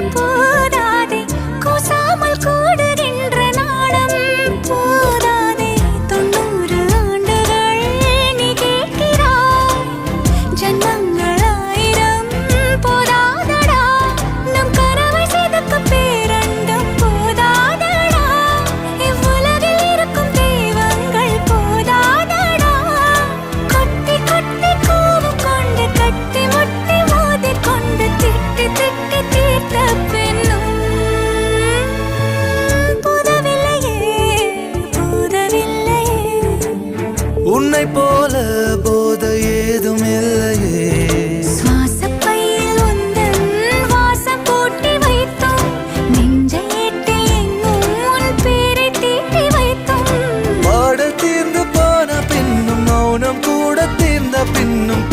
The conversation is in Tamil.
people உன்னை போல போத ஏதும் இல்லையே பாடல் தீர்ந்து போன பின்னும் மௌனம் கூட தீர்ந்த பின்னும்